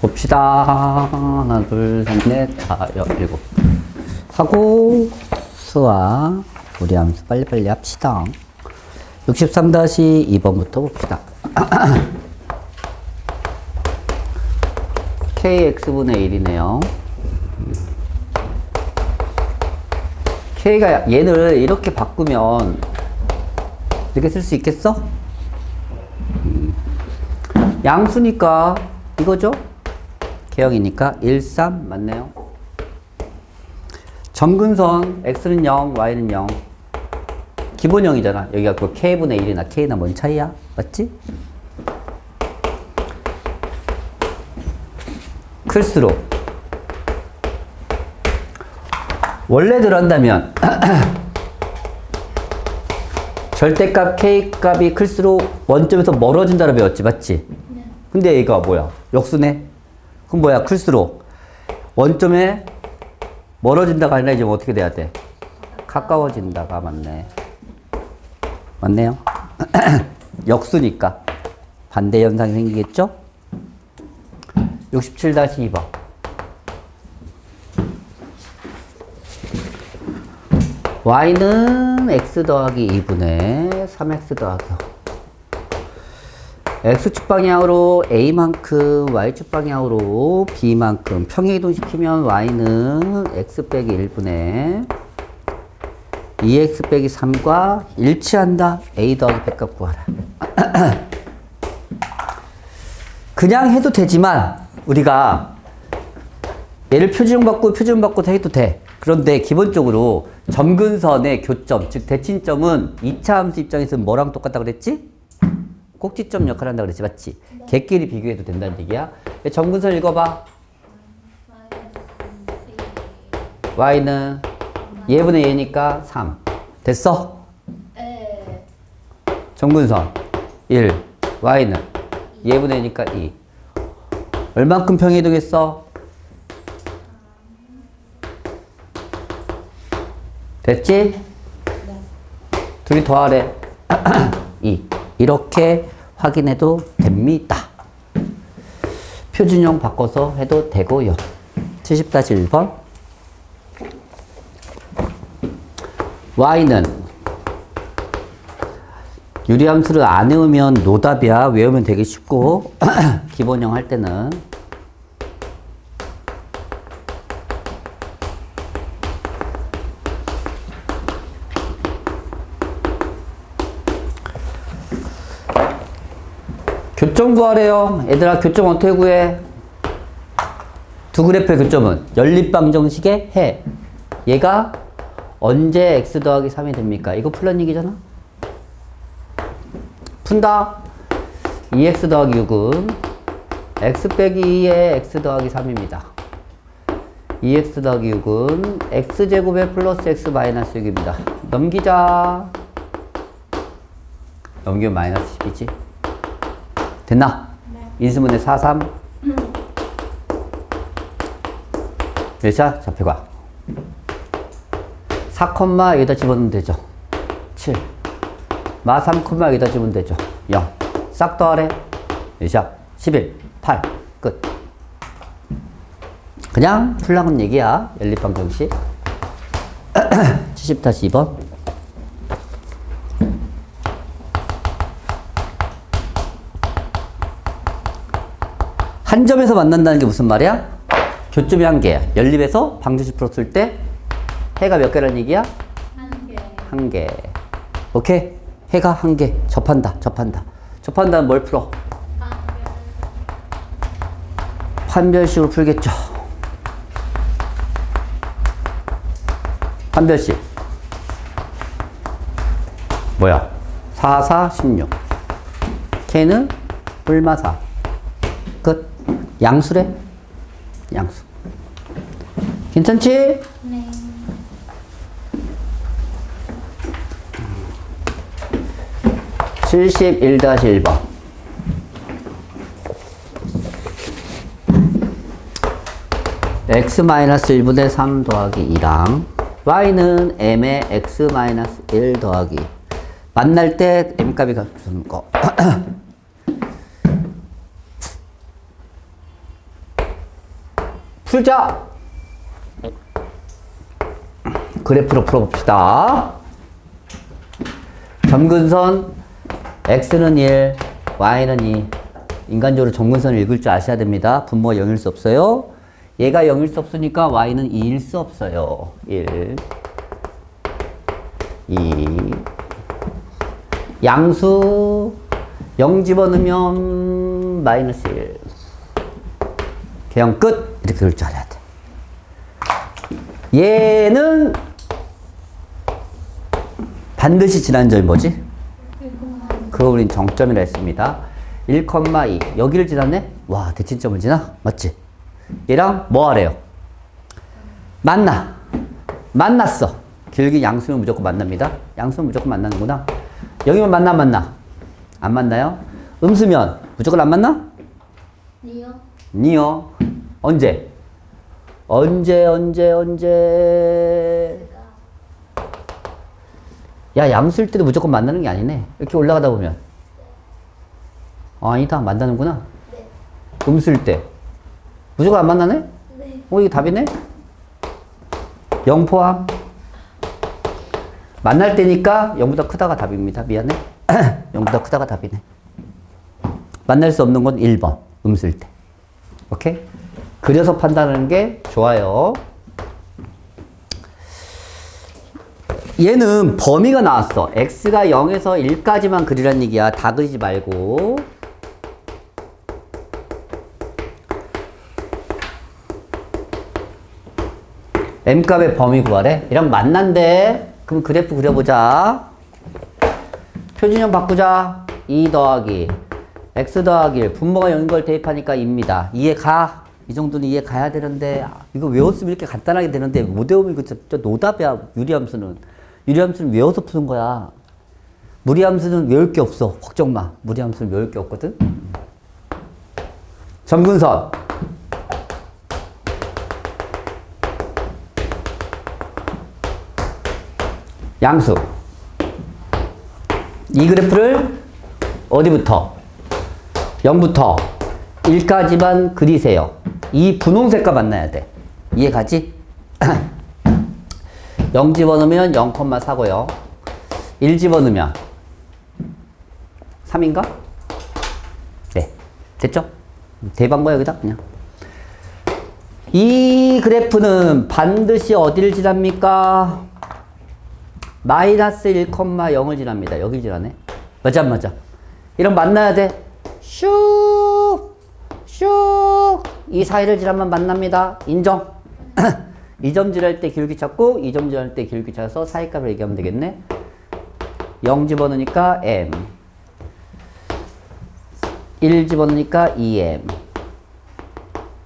봅시다. 하나, 둘, 셋, 넷, 다, 여, 일곱. 하고, 수와 우리 함수 빨리빨리 합시다. 63-2번부터 봅시다. kx분의 1이네요. k가 얘를 이렇게 바꾸면 이렇게 쓸 수 있겠어? 음. 양수니까 이거죠? 개형이니까 1, 3 맞네요. 점근선 x는 0, y는 0. 기본형이잖아. 여기가 그 k분의 1이나 k나 뭔 차이야? 맞지? 클수록 원래대로 한다면 절대값 k 값이 클수록 원점에서 멀어진다고 배웠지 맞지? 근데 얘가 뭐야? 역수네? 그럼 뭐야? 클수록 원점에 멀어진다가 아니라 이제 어떻게 돼야 돼? 가까워진다가 맞네. 맞네요. 역수니까 반대 현상이 생기겠죠? 67-2번. y는 x 더하기 2분의 3x 더하기 5. X축 방향으로 a만큼 y축 방향으로 b만큼 평행이동 시키면 y는 x 빼기 1분의 2x 빼기 3과 일치한다. a 더하기 100값 구하라. 그냥 해도 되지만 우리가 얘를 표준 바꾸고 표준 바꾸고 해도 돼. 그런데 기본적으로 점근선의 교점, 즉 대칭점은 2차 함수 입장에서는 뭐랑 똑같다 그랬지? 꼭지점 역할을 한다 그랬지, 맞지? 개끼리 비교해도 된다는 얘기야. 점근선 읽어봐. y는 얘분의 얘니까 3. 됐어? 네. 점근선 1. y는 얘분의 얘니까 2. 얼만큼 평이동했어? 됐지? 둘이 더하래. 2. 이렇게 확인해도 됩니다. 표준형 바꿔서 해도 되고요. 70-1번. y는 유리함수를 안 외우면 노답이야. 외우면 되게 쉽고 기본형 할 때는 교점 구하래요. 얘들아 교점 어떻게 구해? 두 그래프의 교점은 연립방정식의 해. 얘가 언제 x 더하기 3이 됩니까? 이거 풀런 얘기잖아. 푼다. 2x 더하기 6은 x 빼기 2의 x 더하기 3입니다. 2x 더하기 6은 x제곱에 플러스 x 마이너스 6입니다. 넘기자. 넘기면 마이너스 10이지. 됐나? 인수분해 4, 3. 몇이야? 잡혀가. 4, 여기다 집어넣으면 되죠. 7. 마 3, 여기다 집으면 되죠. 0. 싹 더하래. 몇이야? 11. 8. 끝. 그냥 풀랑은 얘기야. 연립방정식. 70-2번. 한 점에서 만난다는 게 무슨 말이야? 교점이 한 개야. 연립에서 방정식 풀었을 때 해가 몇 개라는 얘기야? 한 개. 한 개. 오케이? 해가 한 개. 접한다. 접한다. 접한다면 뭘 풀어? 판별식으로 풀겠죠. 판별식. 뭐야? 4, 4, 16. K는 불마사. 끝. 양수래? 양수. 괜찮지? 네. 칠십일 다시 일번 x 마이너스 1분의 3 더하기 2랑 y는 m의 x 마이너스 1 더하기 만날 때 m값이 같은 거 풀자. 그래프로 풀어봅시다. 점근선 x는 1, y는 2. 인간적으로 점근선을 읽을 줄 아셔야 됩니다. 분모가 0일 수 없어요. 얘가 0일 수 없으니까 y는 2일 수 없어요. 1, 2. 양수 0 집어넣으면 마이너스 1. 개형 끝! 이렇게 그럴 줄 알아야 돼. 얘는 반드시 지난 점이 뭐지? 그거 우린 정점이라 했습니다. 1,2 여기를 지났네? 와 대칭점을 지나? 맞지? 얘랑 뭐 하래요? 만나 만났어 길게 양수면 무조건 만납니다. 양수면 무조건 만나는구나. 여기만 만나 안 만나? 안 만나요? 음수면 무조건 안 만나? 니요. 니요. 언제? 언제 언제 언제? 야 양수일 때도 무조건 만나는 게 아니네. 이렇게 올라가다 보면. 아, 아니다 만나는구나. 네. 음수일 때 무조건 안 만나네? 네. 어 이게 답이네? 0 포함. 만날 때니까 0보다 크다가 답입니다. 미안해. 0보다 크다가 답이네. 만날 수 없는 건 1번. 음수일 때. 오케이? 그려서 판단하는 게 좋아요. 얘는 범위가 나왔어. x가 0에서 1까지만 그리란 얘기야. 다 그리지 말고. m값의 범위 구하래. 이랑 만난대. 그럼 그래프 그려보자. 표준형 바꾸자. 2 더하기 x 더하기 1. 분모가 0인 걸 대입하니까 2입니다. 이해 가. 이 정도는 이해 가야 되는데 아, 이거 외웠으면 이렇게 간단하게 되는데 못 외우면 이거 진짜 노답이야. 유리함수는. 유리함수는 외워서 푸는 거야. 무리함수는 외울 게 없어. 걱정 마. 무리함수는 외울 게 없거든. 점근선. 양수. 이 그래프를 어디부터? 0부터 1까지만 그리세요. 이 분홍색과 만나야 돼. 이해 가지? 0 집어넣으면 0,4고요. 1 집어넣으면 3인가? 네. 됐죠? 대박 거야, 여기다, 그냥. 이 그래프는 반드시 어디를 지납니까? 마이너스 1,0을 지납니다. 여기 지나네. 맞아, 안 맞아? 이런 만나야 돼. 슉! 슉! 이 사이를 지나면 만납니다. 인정. 이점 지날 때 기울기 찾고, 이점 지날 때 기울기 찾아서 사이값을 얘기하면 되겠네. 0 집어넣으니까 m. 1 집어넣으니까 2m.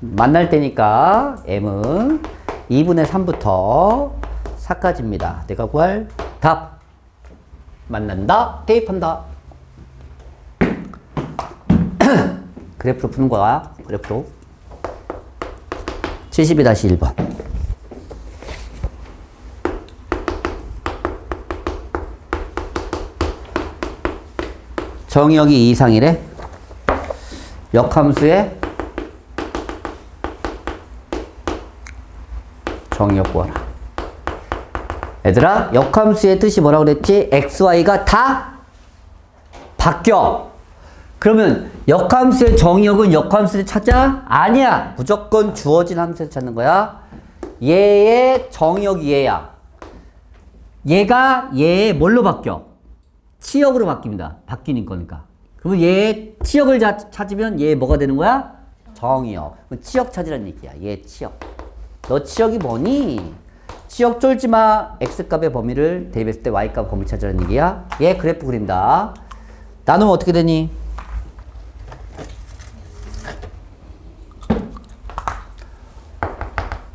만날 때니까 m은 2분의 3부터 4까지입니다. 내가 구할 답. 만난다. 대입한다. 그래프로 푸는 거야. 그래프로. 72-1번. 정역이 이상이래. 역함수의 정역 구하라. 얘들아, 역함수의 뜻이 뭐라고 그랬지? x, y가 다 바뀌어. 그러면 역함수의 정역은 역함수를 찾아? 아니야. 무조건 주어진 함수를 찾는 거야. 얘의 정역이 얘야. 얘가 얘의 뭘로 바뀌어? 치역으로 바뀝니다. 바뀌는 거니까. 그러면 얘의 치역을 자- 찾으면 얘 뭐가 되는 거야? 그럼 치역 찾으라는 얘기야. 얘 치역. 너 치역이 뭐니? 치역 쫄지 마. x값의 범위를 대입했을 때 y값 범위 찾으라는 얘기야. 얘 그래프 그린다. 나누면 어떻게 되니?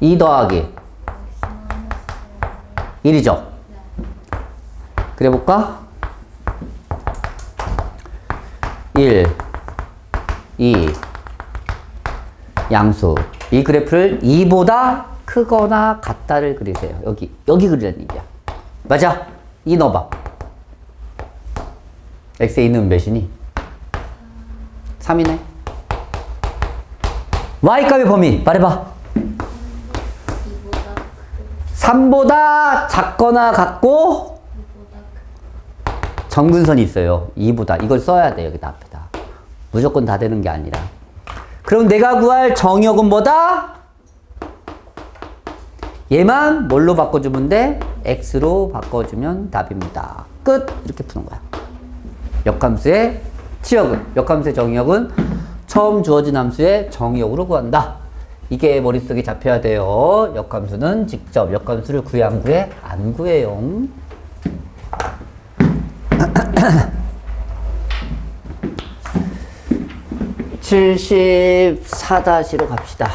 이 더하기 1이죠? 그래 볼까? 1, 2, 양수. 이 그래프를 2보다 크거나 같다를 그리세요. 여기, 여기 그리라는 얘기야. 맞아. 2 넣어봐. x에 있는 몇이니? 3이네. y값의 범위 말해봐. 3보다 작거나 같고 정근선이 있어요. 2보다. 이걸 써야 돼요. 여기다 앞에다. 무조건 다 되는 게 아니라. 그럼 내가 구할 정의역은 뭐다? 얘만 뭘로 바꿔주면 돼? x로 바꿔주면 답입니다. 끝! 이렇게 푸는 거야. 역함수의 치역은, 역함수의 정의역은 처음 주어진 함수의 정의역으로 구한다. 이게 머릿속에 잡혀야 돼요. 역함수는 직접 역함수를 구해 안 구해? 안 구해요. 74-로 갑시다.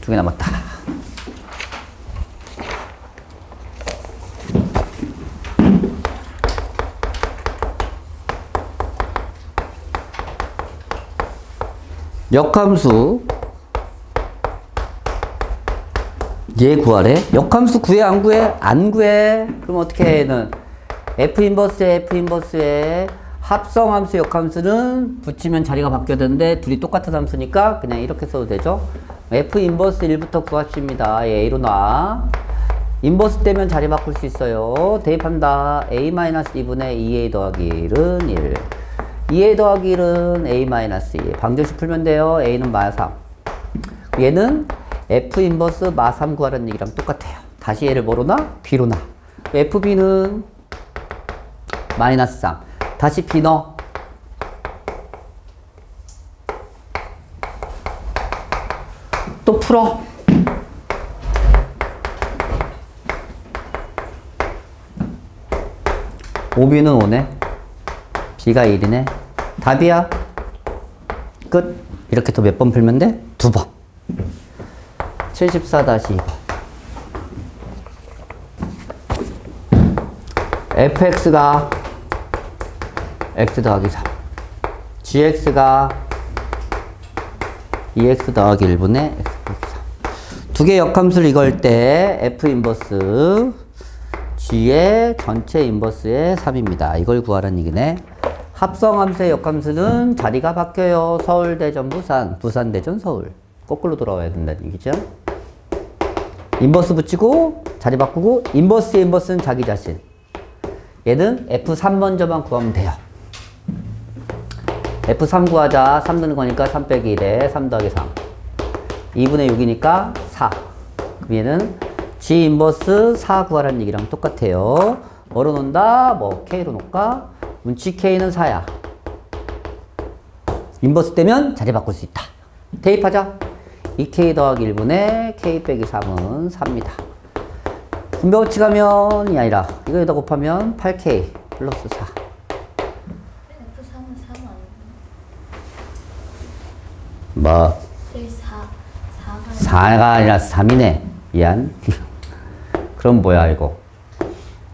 두 개 남았다. 역함수 얘 구하래? 역함수 구해 안 구해? 안 구해. 그럼 어떻게 해? 얘는 F 인버스에 F 인버스에 합성함수 역함수는 붙이면 자리가 바뀌어야 되는데 둘이 똑같은 함수니까 그냥 이렇게 써도 되죠. F 인버스 1부터 구합시다. 얘 A로 놔. 인버스 되면 자리 바꿀 수 있어요. 대입한다. A-2분의 2A 더하기 1은 1. 2A 더하기 1은 A-2. 방정식 풀면 돼요. A는 마3. 얘는 F 인버스 마3 구하라는 얘기랑 똑같아요. 다시 얘를 뭐로 놔? B로 놔. FB는 마이너스 3. 다시 B 넣어. 또 풀어. 오비는 5네. B가 1이네. 답이야. 끝. 이렇게 또 몇 번 풀면 돼? 두 번. 74-2번. fx가 x 더하기 3. gx가 2x 더하기 1분의 x 더하기 3. 두 개 역함수를 이걸 때 f 인버스 g의 전체 인버스의 3입니다. 이걸 구하라는 얘기네. 합성함수의 역함수는 자리가 바뀌어요. 서울, 대전, 부산, 부산, 대전, 서울. 거꾸로 돌아와야 된다는 얘기죠. 인버스 붙이고 자리 바꾸고 인버스의 인버스는 자기 자신. 얘는 F3 먼저만 구하면 돼요. F3 구하자. 3 넣는 거니까 3 빼기 1에 3 더하기 3. 2분의 6이니까 4. 그럼 얘는 G 인버스 4 구하라는 얘기랑 똑같아요. 뭐로 놓는다? 뭐 K로 놓을까? 문치 K는 4야. 인버스 되면 자리 바꿀 수 있다. 대입하자. 2K 더하기 1분의 K 빼기 3은 4입니다. 분배어치 가면이 아니라 이거에다 곱하면 8K 플러스 4. F3은 3 아니야? 뭐 여기 4 4가 4가 아니라 3이네. 미안. 그럼 뭐야 이거?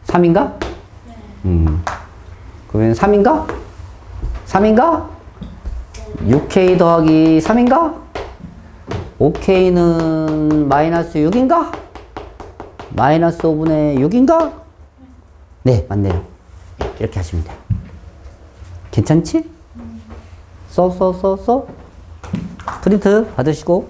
3인가? 네. 음. 그러면 3인가? 3인가? 6K 더하기 3인가? 5K는 마이너스 6인가? 마이너스 5분의 6인가? 네, 맞네요. 이렇게 하시면 돼요. 괜찮지? 써, 써, 써, 써. 프린트 받으시고.